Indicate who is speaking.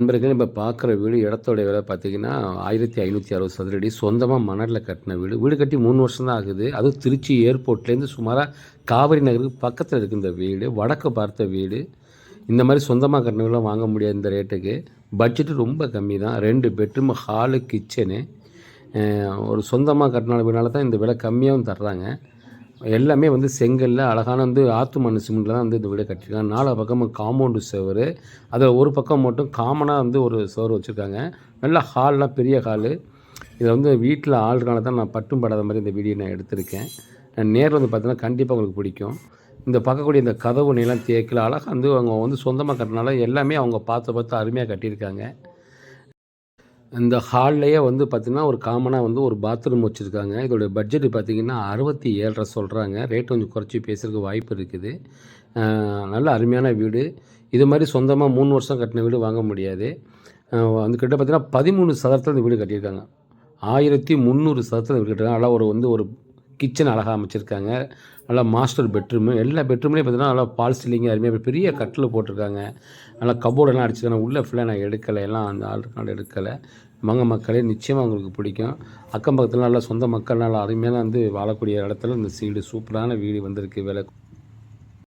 Speaker 1: நண்பர்கள் இப்போ பார்க்குற வீடு இடத்தோட விலை பார்த்தீங்கன்னா ஆயிரத்தி ஐநூற்றி அறுபது சதுரடி. சொந்தமாக மணலில் கட்டின வீடு. வீடு கட்டி மூணு வருஷம் தான் ஆகுது. அதுவும் திருச்சி ஏர்போர்ட்லேருந்து சுமாராக காவிரி நகருக்கு பக்கத்தில் இருக்குது இந்த வீடு. வடக்கு பார்த்த வீடு. இந்த மாதிரி சொந்தமாக கட்டின வீடுலாம் வாங்க முடியாது இந்த ரேட்டுக்கு. பட்ஜெட்டு ரொம்ப கம்மி தான். ரெண்டு பெட்ரூம் ஹாலு கிச்சனு. ஒரு சொந்தமாக கட்டின வீடுனால தான் இந்த விலை கம்மியாகவும் தர்றாங்க. எல்லாமே வந்து செங்கல்ல அழகான வந்து ஆத்து மண் சிமெண்ட்டில் தான் வந்து இந்த வீடை கட்டியிருக்காங்க. நாலா பக்கமும் காம்பவுண்டு சுவர். அதில் ஒரு பக்கம் மட்டும் காமனாக வந்து ஒரு சுவர் வச்சுருக்காங்க. நல்ல ஹால்லாம் பெரிய ஹாலு இதை வந்து வீட்டில் ஆளுனால தான் நான் பட்டும் படாத மாதிரி இந்த வீடியோ நான் எடுத்திருக்கேன். நான் நேரில் வந்து பார்த்தீங்கன்னா கண்டிப்பாக உங்களுக்கு பிடிக்கும். இந்த பார்க்கக்கூடிய இந்த கதவு நிலம் தேக்கில் அழகாக வந்து அவங்க வந்து சொந்தமாக கட்டினால எல்லாமே அவங்க பார்த்து பார்த்து அருமையாக கட்டியிருக்காங்க. இந்த ஹால்லையே வந்து பார்த்திங்கன்னா ஒரு காமனாக வந்து ஒரு பாத்ரூம் வச்சுருக்காங்க. இதோடைய பட்ஜெட் பார்த்திங்கன்னா அறுபத்தி ஏழரை சொல்கிறாங்க ரேட் கொஞ்சம் குறைச்சி பேசுகிறதுக்கு வாய்ப்பு இருக்குது. நல்ல அருமையான வீடு. இது மாதிரி சொந்தமாக மூணு வருஷம் கட்டின வீடு வாங்க முடியாது. வந்து கிட்ட பார்த்திங்கன்னா பதிமூணு சதரத்தில் இந்த வீடு கட்டியிருக்காங்க. ஆயிரத்தி முந்நூறு சதத்தில் வீடு கட்டிருக்காங்க நல்லா ஒரு வந்து ஒரு கிச்சன் அழகாக அமைச்சிருக்காங்க. நல்லா மாஸ்டர் பெட்ரூமு எல்லா பெட்ரூம்லேயும் பார்த்தீங்கன்னா நல்லா பால் சீலிங்காக அருமையாக பெரிய கட்டில் போட்டிருக்காங்க. நல்லா கபோர்டெல்லாம் அடிச்சிருக்காங்க உள்ளே ஃபுல்லாக நான் எடுக்கலை. எல்லாம் அந்த ஆளுக்கான எடுக்கலை. மங்க மக்களே நிச்சயமாக உங்களுக்கு பிடிக்கும். அக்கம் பக்கத்தில் நல்லா சொந்த மக்கள் நல்லா அருமையான வந்து வாழக்கூடிய இடத்துல இந்த சீடு சூப்பரான வீடு வந்திருக்கு. விலை